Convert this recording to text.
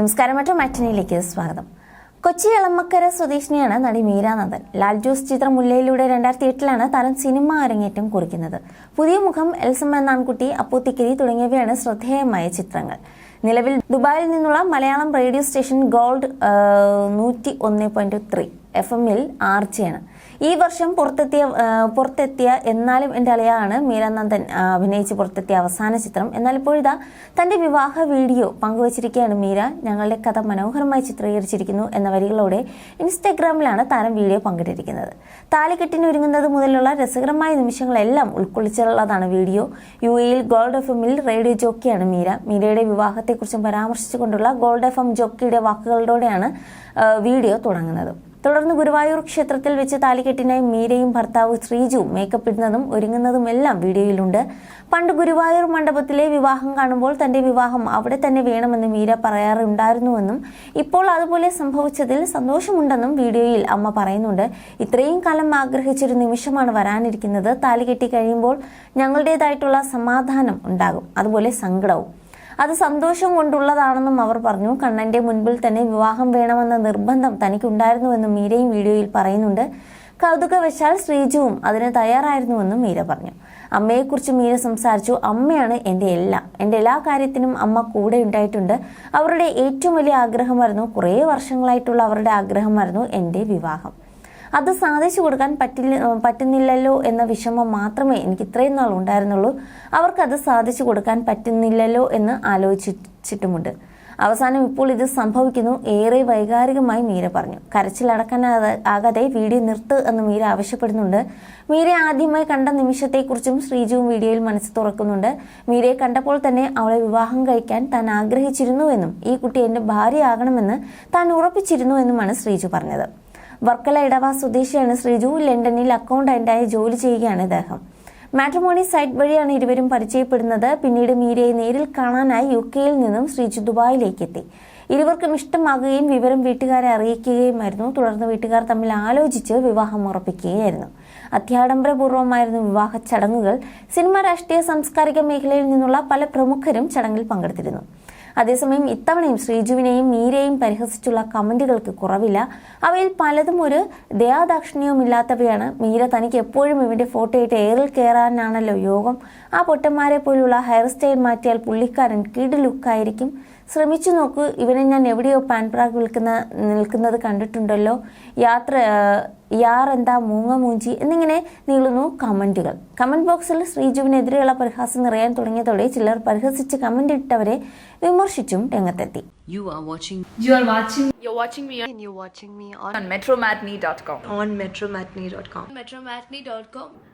നമസ്കാരം മറ്റു മറ്റനിയിലേക്ക് സ്വാഗതം. കൊച്ചി എളമക്കര സ്വദേശിനിയാണ് നടി മീരാനന്ദൻ. ലാൽ ജോസ് ചിത്രം മുല്ലയിലൂടെ രണ്ടായിരത്തി എട്ടിലാണ് താരം സിനിമ അരങ്ങേറ്റം കുറിക്കുന്നത്. പുതിയ മുഖം എൽസം എന്ന ആൺകുട്ടി അപ്പൂത്തിക്കിരി തുടങ്ങിയവയാണ് ശ്രദ്ധേയമായ ചിത്രങ്ങൾ. നിലവിൽ ദുബായിൽ നിന്നുള്ള മലയാളം റേഡിയോ സ്റ്റേഷൻ ഗോൾഡ് നൂറ്റി ഒന്ന് പോയിന്റ് ത്രീ എഫ് എമ്മിൽ ആർച്ചയാണ്. ഈ വർഷം പുറത്തെത്തിയ പുറത്തെത്തിയ എന്നാലും എന്റെ അളയാണ് മീരാനന്ദൻ അഭിനയിച്ച് പുറത്തെത്തിയ അവസാന ചിത്രം. എന്നാൽ ഇപ്പോഴിതാ തന്റെ വിവാഹ വീഡിയോ പങ്കുവച്ചിരിക്കുകയാണ് മീര. ഞങ്ങളുടെ കഥ മനോഹരമായി ചിത്രീകരിച്ചിരിക്കുന്നു എന്ന വരികളോടെ ഇൻസ്റ്റാഗ്രാമിലാണ് താരം വീഡിയോ പങ്കിട്ടിരിക്കുന്നത്. താലിക്കെട്ടിന് ഒരുങ്ങുന്നത് മുതലുള്ള രസകരമായ നിമിഷങ്ങളെല്ലാം ഉൾക്കൊള്ളിച്ചുള്ളതാണ് വീഡിയോ. യു എയിൽ ഗോൾഡ് എഫ് എമ്മിൽ റേഡിയോ ജോക്കിയാണ് മീര. മീരയുടെ വിവാഹത്തെക്കുറിച്ചും പരാമർശിച്ചുകൊണ്ടുള്ള ഗോൾഡ് എഫ് എം ജോക്കിയുടെ വാക്കുകളോടെയാണ് വീഡിയോ തുടങ്ങുന്നത്. തുടർന്ന് ഗുരുവായൂർ ക്ഷേത്രത്തിൽ വെച്ച് താലികെട്ടിനായി മീരയും ഭർത്താവ് ശ്രീജുവും മേക്കപ്പ് ഇടുന്നതും ഒരുങ്ങുന്നതും എല്ലാം വീഡിയോയിലുണ്ട്. പണ്ട് ഗുരുവായൂർ മണ്ഡപത്തിലെ വിവാഹം കാണുമ്പോൾ തന്റെ വിവാഹം അവിടെ തന്നെ വേണമെന്ന് മീര പറയാറുണ്ടായിരുന്നുവെന്നും ഇപ്പോൾ അതുപോലെ സംഭവിച്ചതിൽ സന്തോഷമുണ്ടെന്നും വീഡിയോയിൽ അമ്മ പറയുന്നുണ്ട്. ഇത്രയും കാലം ആഗ്രഹിച്ചൊരു നിമിഷമാണ് വരാനിരിക്കുന്നത്. താലികെട്ടി കഴിയുമ്പോൾ ഞങ്ങളുടേതായിട്ടുള്ള സമാധാനം ഉണ്ടാകും. അതുപോലെ സങ്കടവും. അത് സന്തോഷം കൊണ്ടുള്ളതാണെന്നും അവർ പറഞ്ഞു. കണ്ണന്റെ മുൻപിൽ തന്നെ വിവാഹം വേണമെന്ന നിർബന്ധം തനിക്കുണ്ടായിരുന്നുവെന്നും മീരയും വീഡിയോയിൽ പറയുന്നുണ്ട്. കൗതുകവശാൽ ശ്രീജുവും അതിന് തയ്യാറായിരുന്നുവെന്നും മീര പറഞ്ഞു. അമ്മയെക്കുറിച്ച് മീര സംസാരിച്ചു. അമ്മയാണ് എന്റെ എല്ലാം. എന്റെ എല്ലാ കാര്യത്തിനും അമ്മ കൂടെ ഉണ്ടായിട്ടുണ്ട്. അവരുടെ ഏറ്റവും വലിയ ആഗ്രഹമായിരുന്നു കുറേ വർഷങ്ങളായിട്ടുള്ള അവരുടെ ആഗ്രഹമായിരുന്നു എന്റെ വിവാഹം. അത് സാധിച്ചു കൊടുക്കാൻ പറ്റില്ല പറ്റുന്നില്ലല്ലോ എന്ന വിഷമം മാത്രമേ എനിക്ക് ഇത്രയും നാൾ ഉണ്ടായിരുന്നുള്ളൂ. അവർക്കത് സാധിച്ചു കൊടുക്കാൻ പറ്റുന്നില്ലല്ലോ എന്ന് ആലോചിച്ചിട്ടുമുണ്ട്. അവസാനം ഇപ്പോൾ ഇത് സംഭവിക്കുന്നു ഏറെ വൈകാരികമായി മീര പറഞ്ഞു. കരച്ചിലടക്കാനാകാതെ ആകാതെ വീഡിയോ നിർത്ത് എന്ന് മീര ആവശ്യപ്പെടുന്നുണ്ട്. മീര ആദ്യമായി കണ്ട നിമിഷത്തെക്കുറിച്ചും ശ്രീജുവും വീഡിയോയിൽ മനസ്സ് തുറക്കുന്നുണ്ട്. മീരയെ കണ്ടപ്പോൾ തന്നെ അവളെ വിവാഹം കഴിക്കാൻ താൻ ആഗ്രഹിച്ചിരുന്നുവെന്നും ഈ കുട്ടി എന്റെ ഭാര്യയാകണമെന്ന് താൻ ഉറപ്പിച്ചിരുന്നുവെന്നുമാണ് ശ്രീജു പറഞ്ഞത്. വർക്കല ഇടവ സ്വദേശിയാണ് ശ്രീജു. ലണ്ടനിൽ അക്കൗണ്ടന്റായി ജോലി ചെയ്യുകയാണ് ഇദ്ദേഹം. മാട്രിമോണി സൈറ്റ് വഴിയാണ് ഇരുവരും പരിചയപ്പെടുന്നത്. പിന്നീട് മീരയെ നേരിൽ കാണാനായി യു കെയിൽ നിന്നും ശ്രീജു ദുബായിലേക്ക് എത്തി. ഇരുവർക്കും ഇഷ്ടമാകുകയും വിവരം വീട്ടുകാരെ അറിയിക്കുകയുമായിരുന്നു. തുടർന്ന് വീട്ടുകാർ തമ്മിൽ ആലോചിച്ച് വിവാഹം ഉറപ്പിക്കുകയായിരുന്നു. അത്യാഡംബരപൂർവമായിരുന്നു വിവാഹ ചടങ്ങുകൾ. സിനിമ രാഷ്ട്രീയ സാംസ്കാരിക മേഖലയിൽ നിന്നുള്ള പല പ്രമുഖരും ചടങ്ങിൽ പങ്കെടുത്തിരുന്നു. അതേസമയം ഇത്തവണയും ശ്രീജുവിനെയും മീരയെയും പരിഹസിച്ചുള്ള കമന്റുകൾക്ക് കുറവില്ല. അവയിൽ പലതും ഒരു ദയാദാക്ഷിണ്യവുമില്ലാത്തവയാണ്. മീര തനിക്ക് എപ്പോഴും ഇവന്റെ ഫോട്ടോ ഇട്ട് എയറിൽ കയറാനാണല്ലോ യോഗം. ആ പൊട്ടന്മാരെ പോലുള്ള ഹെയർ സ്റ്റൈൽ മാറ്റിയാൽ പുള്ളിക്കാരൻ കിഡ് ലുക്കായിരിക്കും. ശ്രമിച്ചു നോക്കൂ ഇവനെ ഞാൻ എവിടെയോ പാൻപ്രാഗ് വിൽക്കുന്ന നിൽക്കുന്നത് കണ്ടിട്ടുണ്ടല്ലോ യാത്ര യാർ എന്താ മൂങ്ങ മൂഞ്ചി എന്നിങ്ങനെ നീളുന്നു കമന്റുകൾ കമന്റ് ബോക്സിൽ ശ്രീജുവിനെതിരെയുള്ള പരിഹാസം നിറയാൻ തുടങ്ങിയതോടെ ചിലർ പരിഹസിച്ച് കമന്റ് ഇട്ടവരെ വിമർശിച്ചും രംഗത്തെത്തി You are watching You are watching You're watching me and you're watching me on, on metromatney.com. on metromatney.com. metromatney.com.